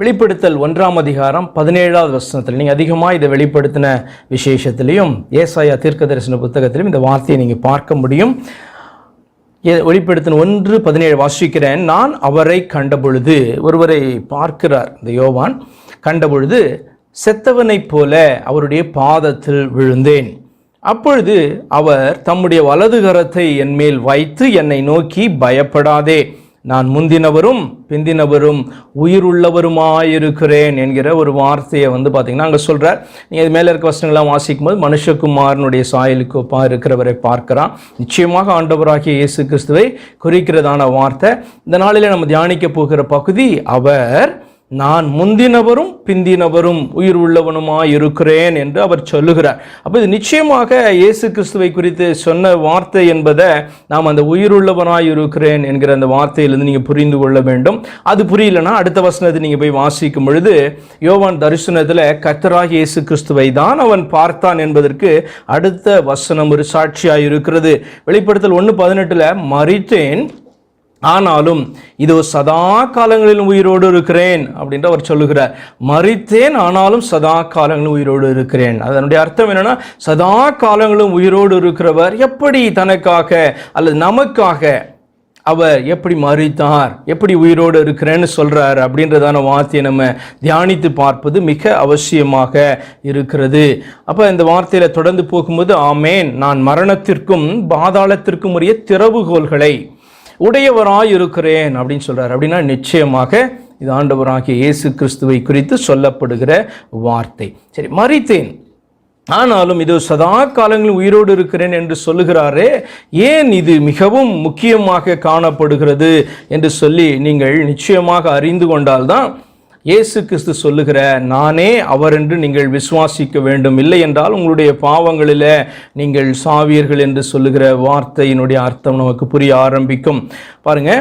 வெளிப்படுத்தல் ஒன்றாம் அதிகாரம் பதினேழாவது வசனத்தில். நீங்கள் அதிகமாக இதை வெளிப்படுத்தின விசேஷத்திலையும் ஏசாயா தீர்க்க தரிசன புத்தகத்திலும் இந்த வார்த்தையை நீங்கள் பார்க்க முடியும். வெளிப்படுத்தின ஒன்று பதினேழு வாசிக்கிறேன் நான் அவரை கண்டபொழுது ஒருவரை பார்க்கிறார் இந்த யோவான் கண்டபொழுது செத்தவனைப் போல அவருடைய பாதத்தில் விழுந்தேன். அப்பொழுது அவர் தம்முடைய வலது கரத்தை என் மேல் வைத்து என்னை நோக்கி பயப்படாதே. நான் முந்தினவரும் பிந்தினவரும் உயிருள்ளவருமாயிருக்கிறேன் என்கிற ஒரு வார்த்தையை வந்து பார்த்தீங்கன்னா அங்கே சொல்கிறார் நீங்கள் இது மேலே இருக்க வசனங்கள்லாம் வாசிக்கும் போது மனுஷகுமாரனுடைய சாயலுக்கு ஒப்பா இருக்கிறவரை பார்க்கிறான். நிச்சயமாக ஆண்டவராகிய இயேசு கிறிஸ்துவை குறிக்கிறதான வார்த்தை. இந்த நாளில் நம்ம தியானிக்க போகிற பகுதி அவர் நான் முந்தினவரும் பிந்தினவரும் உயிர் உள்ளவனுமாய் இருக்கிறேன் என்று அவர் சொல்லுகிறார். அப்போ இது நிச்சயமாக இயேசு கிறிஸ்துவை குறித்து சொன்ன வார்த்தை என்பதை நாம் அந்த உயிருள்ளவனாய் இருக்கிறேன் என்கிற அந்த வார்த்தையிலிருந்து நீங்கள் புரிந்து கொள்ள வேண்டும். அது புரியலனா அடுத்த வசனத்தை நீங்கள் போய் வாசிக்கும் பொழுது யோவான் தரிசனத்தில் கத்தராக இயேசு கிறிஸ்துவை தான் அவன் பார்த்தான் என்பதற்கு அடுத்த வசனம் ஒரு சாட்சியாக இருக்கிறது வெளிப்படுத்தல் ஒன்று பதினெட்டில் மறித்தேன் ஆனாலும் இதோ சதா காலங்களிலும் உயிரோடு இருக்கிறேன் அப்படின்ற அவர் சொல்லுகிறார். மறித்தேன் ஆனாலும் சதா காலங்களும் உயிரோடு இருக்கிறேன். அதனுடைய அர்த்தம் என்னன்னா சதா காலங்களும் உயிரோடு இருக்கிறவர் எப்படி தனக்காக அல்லது நமக்காக அவர் எப்படி மறித்தார் எப்படி உயிரோடு இருக்கிறேன்னு சொல்கிறார் அப்படின்றதான வார்த்தையை நம்ம தியானித்து பார்ப்பது மிக அவசியமாக இருக்கிறது. அப்போ இந்த வார்த்தையில் தொடர்ந்து போகும்போது ஆமேன் நான் மரணத்திற்கும் பாதாளத்திற்கும் உரிய திறவுகோல்களை உடையவராய் இருக்கிறேன் அப்படின்னு சொல்கிறார் அப்படின்னா நிச்சயமாக இது ஆண்டவராகிய இயேசு கிறிஸ்துவை குறித்து சொல்லப்படுகிற வார்த்தை. சரி மறித்தேன் ஆனாலும் இது சதா காலங்களில் உயிரோடு இருக்கிறேன் என்று சொல்லுகிறாரே ஏன் இது மிகவும் முக்கியமாக காணப்படுகிறது என்று சொல்லி நீங்கள் நிச்சயமாக அறிந்து கொண்டால்தான் இயேசு கிறிஸ்து சொல்லுகிற நானே அவர் என்று நீங்கள் விசுவாசிக்க வேண்டும். இல்லை என்றால் உங்களுடைய பாவங்களில் நீங்கள் சாவீர்கள் என்று சொல்லுகிற வார்த்தையினுடைய அர்த்தம் நமக்கு புரிய ஆரம்பிக்கும். பாருங்க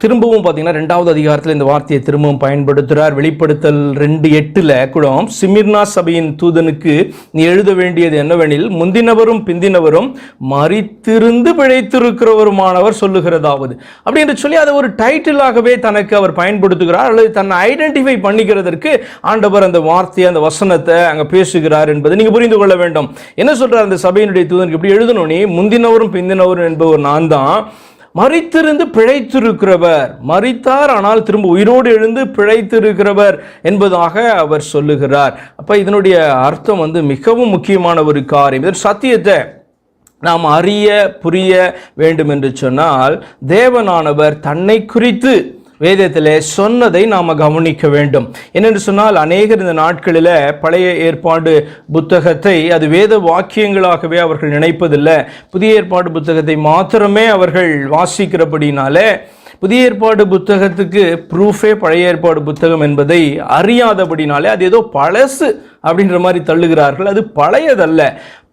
திரும்பவும் பார்த்தீங்கன்னா ரெண்டாவது அதிகாரத்தில் இந்த வார்த்தையை திரும்பவும் பயன்படுத்துகிறார் வெளிப்படுத்தல் ரெண்டு எட்டில் கூட சிமிர்னா சபையின் தூதனுக்கு நீ எழுத வேண்டியது என்னவெனில் முந்தினவரும் பிந்தினவரும் மறித்திருந்து பிழைத்திருக்கிறவருமானவர் சொல்லுகிறதாவது. அப்படி என்று சொல்லி அதை ஒரு டைட்டிலாகவே தனக்கு அவர் பயன்படுத்துகிறார் அல்லது தன்னை ஐடென்டிஃபை பண்ணிக்கிறதற்கு ஆண்டவர் அந்த வார்த்தையை அந்த வசனத்தை அங்கே பேசுகிறார் என்பதை நீங்கள் புரிந்து கொள்ள வேண்டும். என்ன சொல்கிறார் அந்த சபையினுடைய தூதனுக்கு இப்படி எழுதணும் நீ முந்தினவரும் பிந்தினவரும் என்பவர் நான் தான் மறித்திருந்து பிழைத்திருக்கிறவர். மறித்தார் ஆனால் திரும்ப உயிரோடு எழுந்து பிழைத்திருக்கிறவர் என்பதாக அவர் சொல்லுகிறார். அப்போ இதனுடைய அர்த்தம் வந்து மிகவும் முக்கியமான ஒரு காரியம். இதன் சத்தியத்தை நாம் அறிய புரிய வேண்டும் என்று சொன்னால் தேவனானவர் தன்னை குறித்து வேதத்தில் சொன்னதை நாம் கவனிக்க வேண்டும். என்னென்று சொன்னால் அநேகர் இந்த நாட்களில் பழைய ஏற்பாடு புத்தகத்தை அது வேத வாக்கியங்களாகவே அவர்கள் நினைப்பதில்லை. புதிய ஏற்பாடு புத்தகத்தை மாத்திரமே அவர்கள் வாசிக்கிறபடினாலே புதிய ஏற்பாடு புத்தகத்துக்கு ப்ரூஃபே பழைய ஏற்பாடு புத்தகம் என்பதை அறியாதபடினாலே அது ஏதோ பழசு அப்படின்ற மாதிரி தள்ளுகிறார்கள். அது பழையதல்ல.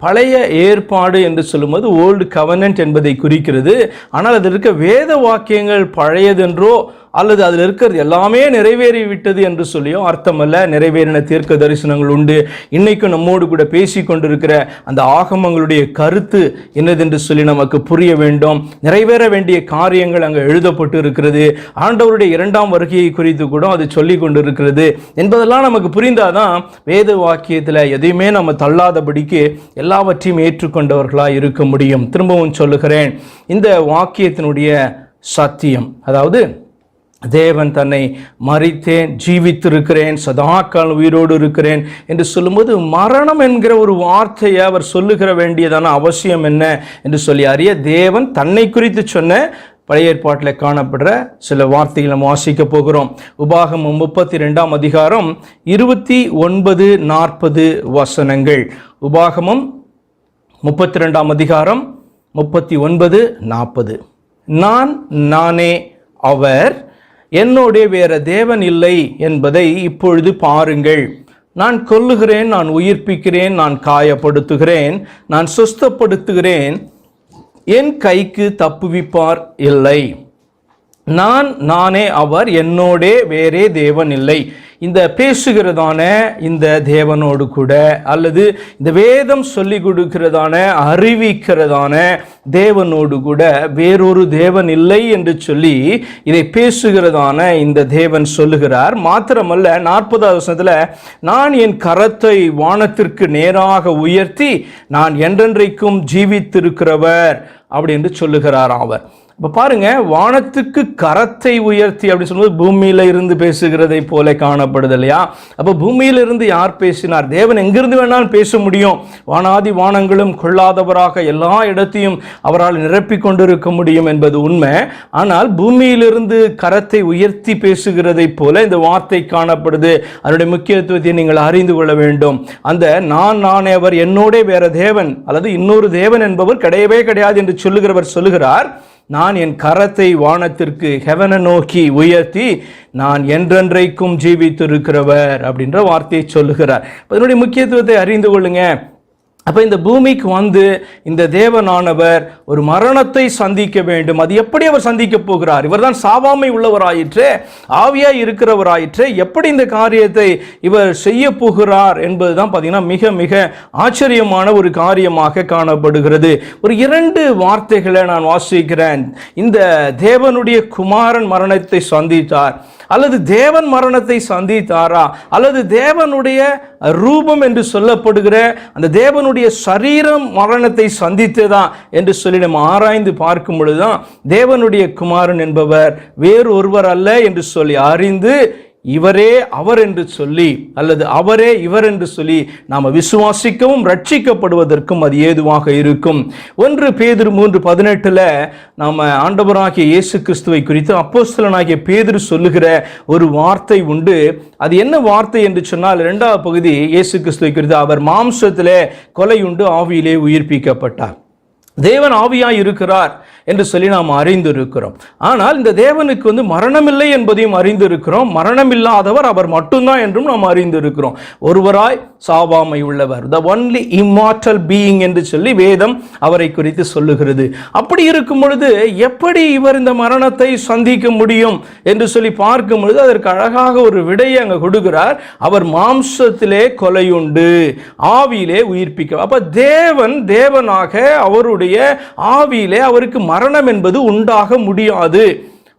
பழைய ஏற்பாடு என்று சொல்லும்போது ஓல்டு கவனன்ட் என்பதை குறிக்கிறது. ஆனால் அதில் இருக்க வேத வாக்கியங்கள் பழையதென்றோ அல்லது அதில் இருக்கிறது எல்லாமே நிறைவேறி விட்டது என்று சொல்லியோ அர்த்தமல்ல. நிறைவேறின தீர்க்க தரிசனங்கள் உண்டு. இன்னைக்கும் நம்மோடு கூட பேசி கொண்டிருக்கிற அந்த ஆகமங்களுடைய கருத்து என்னதென்று சொல்லி நமக்கு புரிய வேண்டும். நிறைவேற வேண்டிய காரியங்கள் அங்கே எழுதப்பட்டு இருக்கிறது ஆண்டவருடைய இரண்டாம் வருகையை குறித்து கூட அது சொல்லி கொண்டிருக்கிறது என்பதெல்லாம் நமக்கு புரிந்தாதான் வேத வாக்கியத்தில் எதையுமே நம்ம தள்ளாதபடிக்கு எல்லாவற்றையும் ஏற்றுக்கொண்டவர்களாக இருக்க முடியும். திரும்பவும் சொல்லுகிறேன். இந்த வாக்கியத்தினுடைய சத்தியம் அதாவது தேவன் தன்னை மறித்தேன் ஜீவித்திருக்கிறேன் சதாக்கால் உயிரோடு இருக்கிறேன் என்று சொல்லும்போது மரணம் என்கிற ஒரு வார்த்தையை அவர் சொல்லுகிற வேண்டியதான அவசியம் என்ன என்று சொல்லி அறிய தேவன் தன்னை குறித்து சொன்ன பழைய ஏற்பாட்டில் காணப்படுற சில வார்த்தைகளை நம்ம வாசிக்க போகிறோம். உபாகமம் முப்பத்தி ரெண்டாம் அதிகாரம் இருபத்தி ஒன்பது நாற்பது வசனங்கள். உபாகமம் முப்பத்தி ரெண்டாம் அதிகாரம் முப்பத்தி ஒன்பது நாற்பது. நான் நானே அவர் என்னோடே வேற தேவன் இல்லை என்பதை இப்பொழுது பாருங்கள். நான் கொல்லுகிறேன் நான் உயிர்ப்பிக்கிறேன் நான் காயப்படுத்துகிறேன் நான் சுஸ்தப்படுத்துகிறேன். என் கைக்கு தப்புவிப்பார் இல்லை. நான் நானே அவர் என்னோடே வேறே தேவன் இல்லை. இந்த பேசுகிறதான இந்த தேவனோடு கூட அல்லது இந்த வேதம் சொல்லி கொடுக்கிறதான அறிவிக்கிறதான தேவனோடு கூட வேறொரு தேவன் இல்லை என்று சொல்லி இதை பேசுகிறதான இந்த தேவன் சொல்லுகிறார். மாத்திரமல்ல நாற்பதாவது வருஷத்தில் நான் என் கரத்தை வானத்திற்கு நேராக உயர்த்தி நான் என்றென்றைக்கும் ஜீவித்திருக்கிறவர் அப்படி என்று சொல்லுகிறார் அவர் இப்போ பாருங்க வானத்துக்கு கரத்தை உயர்த்தி அப்படின்னு சொல்லும்போது பூமியில இருந்து பேசுகிறதை போல காணப்படுது இல்லையா? அப்போ பூமியில இருந்து யார் பேசினார்? தேவன் எங்கிருந்து வேணாலும் பேச முடியும். வானாதி வானங்களும் கொள்ளாதவராக எல்லா இடத்தையும் அவரால் நிரப்பி கொண்டிருக்க முடியும் என்பது உண்மை. ஆனால் பூமியிலிருந்து கரத்தை உயர்த்தி பேசுகிறதை போல இந்த வார்த்தை காணப்படுது. அதனுடைய முக்கியத்துவத்தை நீங்கள் அறிந்து கொள்ள வேண்டும். அந்த நான் நானே அவர் என்னோட வேற தேவன் அல்லது இன்னொரு தேவன் என்பவர் கிடையவே கிடையாது என்று சொல்லுகிறவர் சொல்லுகிறார். நான் என் கரத்தை வானத்திற்கு ஹெவனை நோக்கி உயர்த்தி நான் என்றென்றைக்கும் ஜீவித்திருக்கிறவர் அப்படின்ற வார்த்தையை சொல்லுகிறார். அதனுடைய முக்கியத்துவத்தை அறிந்து கொள்ளுங்கள் அப்போ இந்த பூமிக்கு வந்து இந்த தேவனானவர் ஒரு மரணத்தை சந்திக்க வேண்டும். அது எப்படி அவர் சந்திக்க போகிறார்? இவர்தான் சாவாமை உள்ளவராயிற்றே ஆவியாய் இருக்கிறவராயிற்றே எப்படி இந்த காரியத்தை இவர் செய்ய போகிறார் என்பதுதான் பார்த்தீங்கன்னா மிக மிக ஆச்சரியமான ஒரு காரியமாக காணப்படுகிறது. ஒரு இரண்டு வார்த்தைகளை நான் வாசிக்கிறேன். இந்த தேவனுடைய குமாரன் மரணத்தை சந்தித்தார். அல்லது தேவன் மரணத்தை சந்தித்தாரா? அல்லது தேவனுடைய ரூபம் என்று சொல்லப்படுகிற அந்த தேவனுடைய சரீரம் மரணத்தை சந்தித்ததா என்று சொல்லி நம்ம ஆராய்ந்து பார்க்கும் பொழுதுதான் தேவனுடைய குமாரன் என்பவர் வேறு ஒருவர் அல்ல என்று சொல்லி அறிந்து இவரே அவர் என்று சொல்லி அல்லது அவரே இவர் என்று சொல்லி நாம் விசுவாசிக்கவும் ரட்சிக்கப்படுவதற்கும் அது ஏதுவாக இருக்கும். ஒன்று பேதிரு மூன்று பதினெட்டில் நாம் ஆண்டவராகிய இயேசு கிறிஸ்துவை குறித்து அப்போஸ்தலனாகிய பேதிரு சொல்லுகிற ஒரு வார்த்தை உண்டு. அது என்ன வார்த்தை என்று சொன்னால் இரண்டாவது பகுதி இயேசு கிறிஸ்துவை குறித்து அவர் மாம்சத்திலே உண்டு ஆவியிலே உயிர்ப்பிக்கப்பட்டார். தேவன் ஆவியாய் இருக்கிறார். என்று சொல்லி நாம் அறிந்திருக்கிறோம். ஆனால் இந்த தேவனுக்கு வந்து மரணமில்லை என்பதையும் அறிந்திருக்கிறோம். மரணமில்லாதவர் அவர் மட்டும்தான் என்றும் நாம் அறிந்திருக்கிறோம். ஒருவராய் சாவாமை உள்ளவர் த ஒன்லி இம்மார்டல் பீயிங் என்று சொல்லி வேதம் அவரை குறித்து சொல்லுகிறது. அப்படி இருக்கும் பொழுது எப்படி இவர் இந்த மரணத்தை சந்திக்க முடியும் என்று சொல்லி பார்க்கும் பொழுது அதற்கு அழகாக ஒரு விடையை அங்கே கொடுக்கிறார். அவர் மாம்சத்திலே கொலையுண்டு ஆவியிலே உயிர்ப்பிக்க. அப்ப தேவன் தேவனாக அவருடைய ஆவியிலே அவருக்கு மரணம் என்பது உண்டாக முடியாது.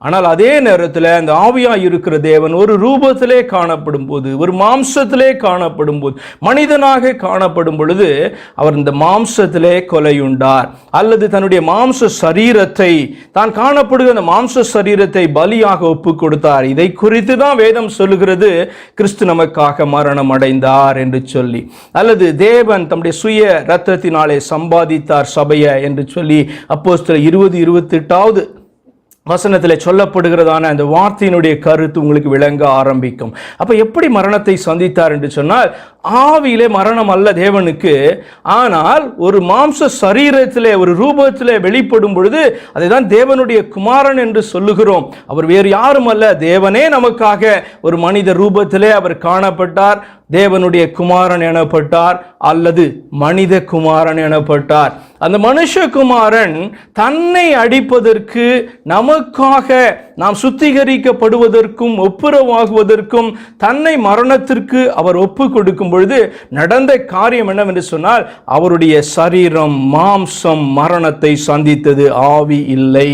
ஆனால் அதே நேரத்தில் அந்த ஆவியாக இருக்கிற தேவன் ஒரு ரூபத்திலே காணப்படும் போது ஒரு மாம்சத்திலே காணப்படும் போது மனிதனாக காணப்படும் பொழுது அவர் இந்த மாம்சத்திலே கொலையுண்டார். அல்லது தன்னுடைய மாம்ச சரீரத்தை தான் காணப்படுகிற அந்த மாம்ச சரீரத்தை பலியாக ஒப்பு கொடுத்தார். இதை குறித்து தான் வேதம் சொல்லுகிறது கிறிஸ்து நமக்காக மரணம் அடைந்தார் என்று சொல்லி. அல்லது தேவன் தம்முடைய சுய ரத்தத்தினாலே சம்பாதித்தார் சபையை என்று சொல்லி அப்போஸ்தலர் இருபது இருபத்தி எட்டாவது வசனத்தில் சொல்லப்படுகிறதான அந்த வார்த்தையினுடைய கருத்து உங்களுக்கு விளங்க ஆரம்பிக்கும். அப்போ எப்படி மரணத்தை சந்தித்தார் என்று சொன்னால் ஆவியிலே மரணம் அல்ல தேவனுக்கு ஆனால் ஒரு மாம்ச சரீரத்திலே ஒரு ரூபத்தில் வெளிப்படும் பொழுது அதை தான் தேவனுடைய குமாரன் என்று சொல்லுகிறோம். அவர் வேறு யாரும் அல்ல தேவனே நமக்காக ஒரு மனித ரூபத்திலே அவர் காணப்பட்டார். தேவனுடைய குமாரன் எனப்பட்டார் அல்லது மனித குமாரன் எனப்பட்டார். அந்த மனுஷகுமாரன் தன்னை அடிப்பதற்கு நமக்காக நாம் சுத்திகரிக்கப்படுவதற்கும் ஒப்புரவாகுவதற்கும் தன்னை மரணத்திற்கு அவர் ஒப்பு கொடுக்கும் பொழுது நடந்த காரியம் என்னவென்று சொன்னால் அவருடைய சரீரம் மாம்சம் மரணத்தை சந்தித்தது. ஆவி இல்லை.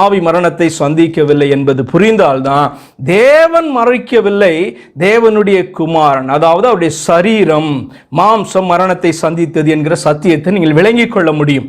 ஆவி மரணத்தை சந்திக்கவில்லை என்பது புரிந்தால்தான் தேவன் மறைக்கவில்லை. தேவனுடைய குமாரன் அதாவது அவருடைய சரீரம் மாம்சம் மரணத்தை சந்தித்தது என்கிற சத்தியத்தை நீங்கள் விளங்கிக் கொள்ள முடியும்.